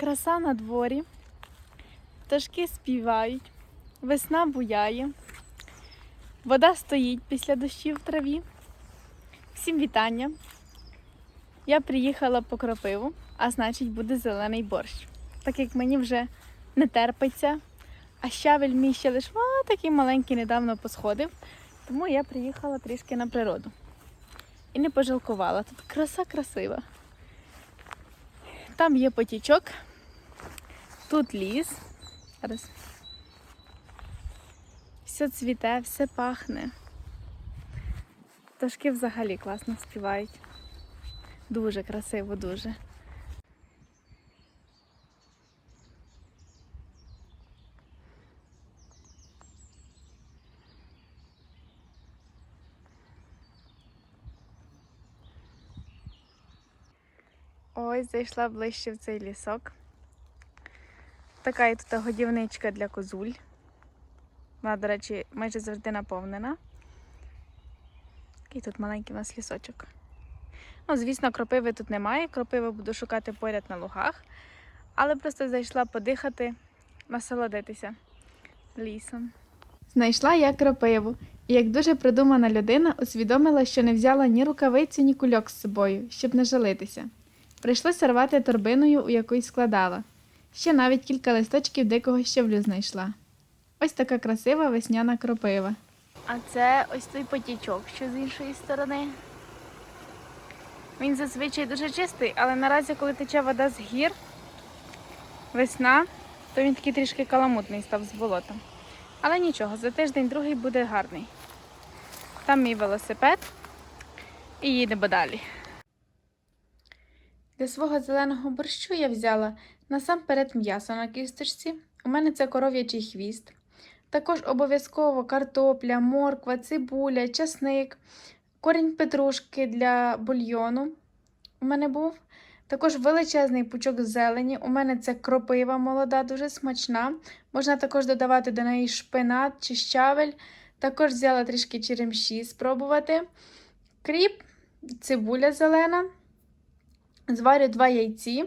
Краса на дворі, пташки співають, весна буяє, вода стоїть після дощів в траві. Всім вітання! Я приїхала по кропиву, а значить буде зелений борщ. Так як мені вже не терпиться, а щавель мій ще лиш а, такий маленький недавно посходив, тому я приїхала трішки на природу. І не пожалкувала. Тут краса красива. Там є потічок, тут ліс. Зараз. Все цвіте, все пахне. Пташки взагалі класно співають. Дуже красиво, дуже. Ось зайшла ближче в цей лісок. Така є тут годівничка для козуль. Вона, до речі, майже завжди наповнена. Такий тут маленький у нас лісочок. Ну, звісно, кропиви тут немає. Кропиви буду шукати поряд на лугах. Але просто зайшла подихати, насолодитися лісом. Знайшла я кропиву, і як дуже придумана людина, усвідомила, що не взяла ні рукавиці, ні кульок з собою, щоб не жалитися. Прийшлося рвати торбиною, у яку й складала. Ще навіть кілька листочків дикого щавлю знайшла. Ось така красива весняна кропива. А це ось той потічок, що з іншої сторони. Він зазвичай дуже чистий, але наразі, коли тече вода з гір, весна, то він такий трішки каламутний став з болотом. Але нічого, за тиждень другий буде гарний. Там мій велосипед і їдемо далі. Для свого зеленого борщу я взяла насамперед м'ясо на кісточці. У мене це коров'ячий хвіст. Також обов'язково картопля, морква, цибуля, часник, корінь петрушки для бульйону. У мене був. Також величезний пучок зелені. У мене це кропива молода, дуже смачна. Можна також додавати до неї шпинат чи щавель. Також взяла трішки черемші спробувати. Кріп, цибуля зелена. Зварю два яйці.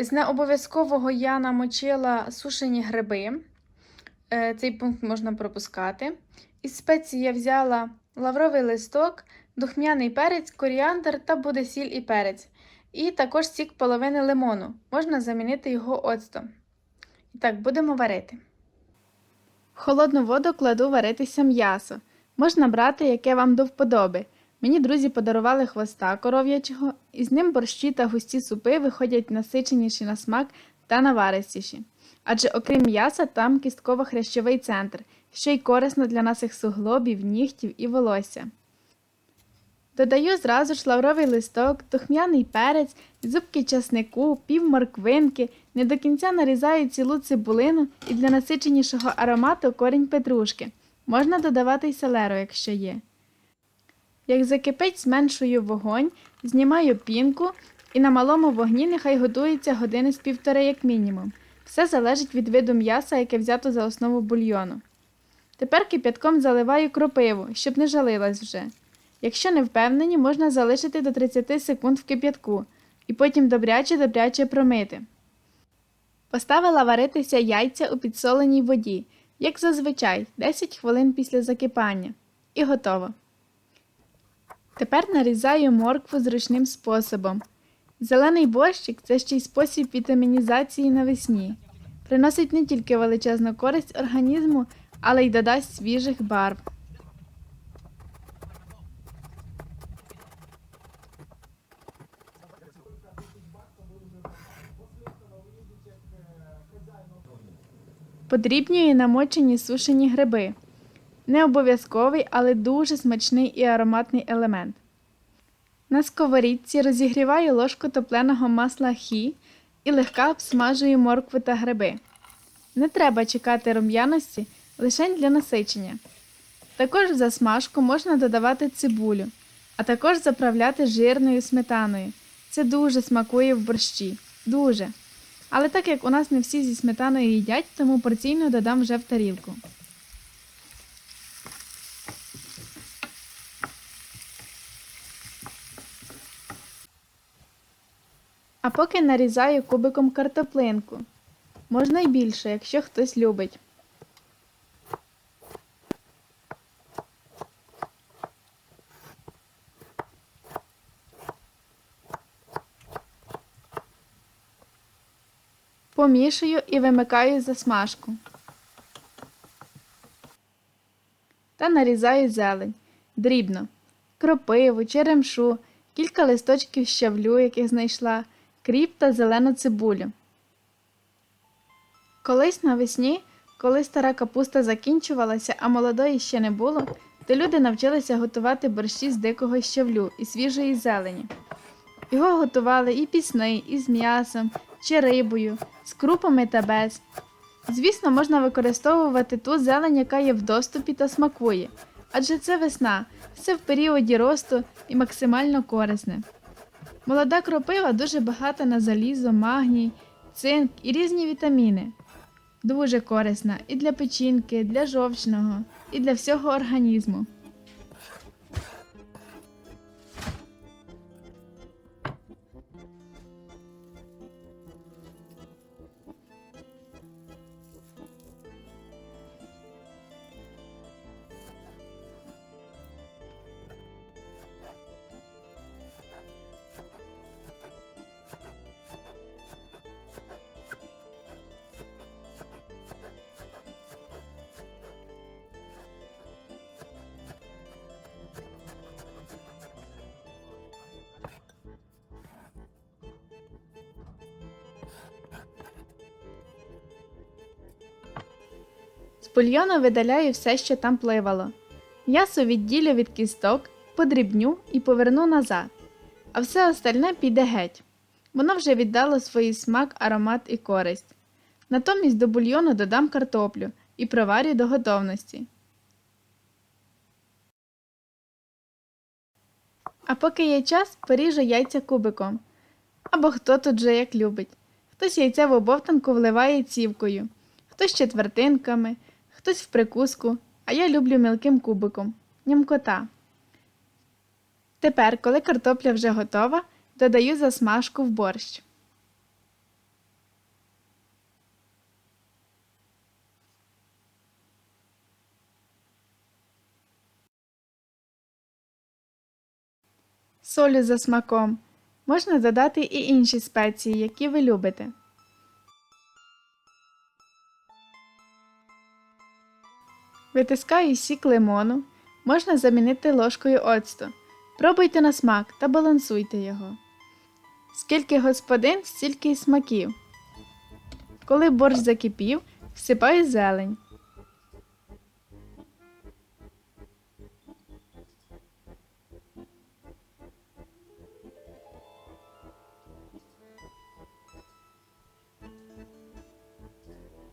З необов'язкового я намочила сушені гриби. Е, Цей пункт можна пропускати. Із спеції я взяла лавровий листок, духмяний перець, коріандр та буде сіль і перець. І також сік половини лимону. Можна замінити його оцтом. І так, будемо варити. В холодну воду кладу варитися м'ясо. Можна брати, яке вам до вподоби. Мені друзі подарували хвоста коров'ячого, і з ним борщі та густі супи виходять насиченіші на смак та наваристіші. Адже окрім м'яса, там кістково-хрящовий центр, що й корисно для наших суглобів, нігтів і волосся. Додаю зразу ж лавровий листок, духмяний перець, зубки часнику, пів морквинки, не до кінця нарізаю цілу цибулину і для насиченішого аромату корінь петрушки. Можна додавати й селеру, якщо є. Як закипить, зменшую вогонь, знімаю пінку і на малому вогні нехай готується години з півтори, як мінімум. Все залежить від виду м'яса, яке взято за основу бульйону. Тепер кип'ятком заливаю кропиву, щоб не жалилась вже. Якщо не впевнені, можна залишити до 30 секунд в кип'ятку і потім добряче-добряче промити. Поставила варитися яйця у підсоленій воді, як зазвичай, 10 хвилин після закипання. І готово. Тепер нарізаю моркву зручним способом. Зелений борщик це ще й спосіб вітамінізації навесні. Приносить не тільки величезну користь організму, але й додасть свіжих барв. Подрібнюю намочені сушені гриби. Не обов'язковий, але дуже смачний і ароматний елемент. На сковорідці розігріваю ложку топленого масла хі і легка обсмажую моркву та гриби. Не треба чекати рум'яності лише для насичення. Також в засмажку можна додавати цибулю, а також заправляти жирною сметаною. Це дуже смакує в борщі. Дуже. Але так як у нас не всі зі сметаною їдять, тому порційно додам вже в тарілку. А поки нарізаю кубиком картоплинку. Можна й більше, якщо хтось любить. Помішую і вимикаю засмажку. Та нарізаю зелень дрібно, кропиву, черемшу, кілька листочків щавлю, яких знайшла, кріп та зелену цибулю. Колись навесні, коли стара капуста закінчувалася, а молодої ще не було, то люди навчилися готувати борщі з дикого щавлю і свіжої зелені. Його готували і пісний, і з м'ясом, чи рибою, з крупами та без. Звісно, можна використовувати ту зелень, яка є в доступі та смакує, адже це весна, все в періоді росту і максимально корисне. Молода кропива дуже багата на залізо, магній, цинк і різні вітаміни. Дуже корисна і для печінки, для жовчного, і для всього організму. Бульйону видаляю все, що там пливало. М'ясо відділю від кісток, подрібню і поверну назад, а все остальне піде геть. Воно вже віддало свій смак, аромат і користь. Натомість до бульйону додам картоплю і проварю до готовності. А поки є час, поріжу яйця кубиком. Або хто тут же як любить. Хтось яйця в обовтанку вливає цівкою, хтось четвертинками, хтось в прикуску, а я люблю мілким кубиком. Нямкота. Тепер, коли картопля вже готова, додаю засмажку в борщ. Солю за смаком. Можна додати і інші спеції, які ви любите. Витискаю сік лимону. Можна замінити ложкою оцту. Пробуйте на смак та балансуйте його. Скільки господин, стільки й смаків. Коли борщ закипів, всипаю зелень.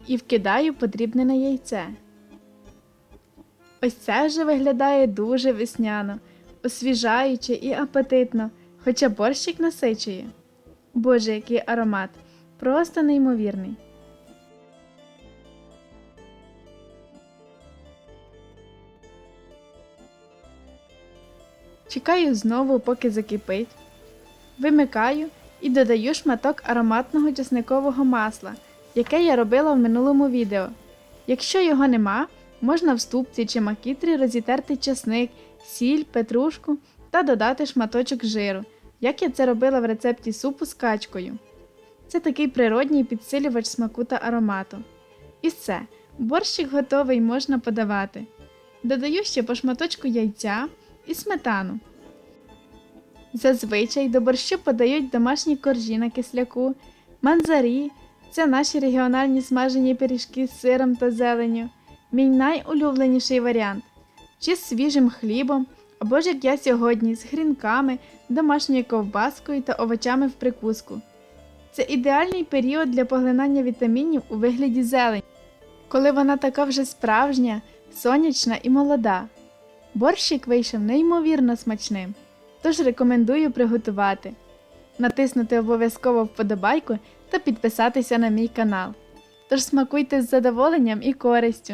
І вкидаю подрібнене яйце. Ось це вже виглядає дуже весняно, освіжаюче і апетитно, хоча борщик насичує. Боже, який аромат! Просто неймовірний. Чекаю знову, поки закипить. Вимикаю і додаю шматок ароматного чесникового масла, яке я робила в минулому відео. Якщо його нема, можна в ступці чи макітрі розітерти чесник, сіль, петрушку та додати шматочок жиру, як я це робила в рецепті супу з качкою. Це такий природній підсилювач смаку та аромату. І все, борщик готовий можна подавати. Додаю ще по шматочку яйця і сметану. Зазвичай до борщу подають домашні коржі на кисляку, манзарі це наші регіональні смажені пиріжки з сиром та зеленню, мій найулюбленіший варіант чи з свіжим хлібом, або ж як я сьогодні з грінками, домашньою ковбаскою та овочами в прикуску. Це ідеальний період для поглинання вітамінів у вигляді зелені, коли вона така вже справжня, сонячна і молода. Борщик вийшов неймовірно смачним, тож рекомендую приготувати, натиснути обов'язково вподобайку та підписатися на мій канал. Тож смакуйте з задоволенням і користю.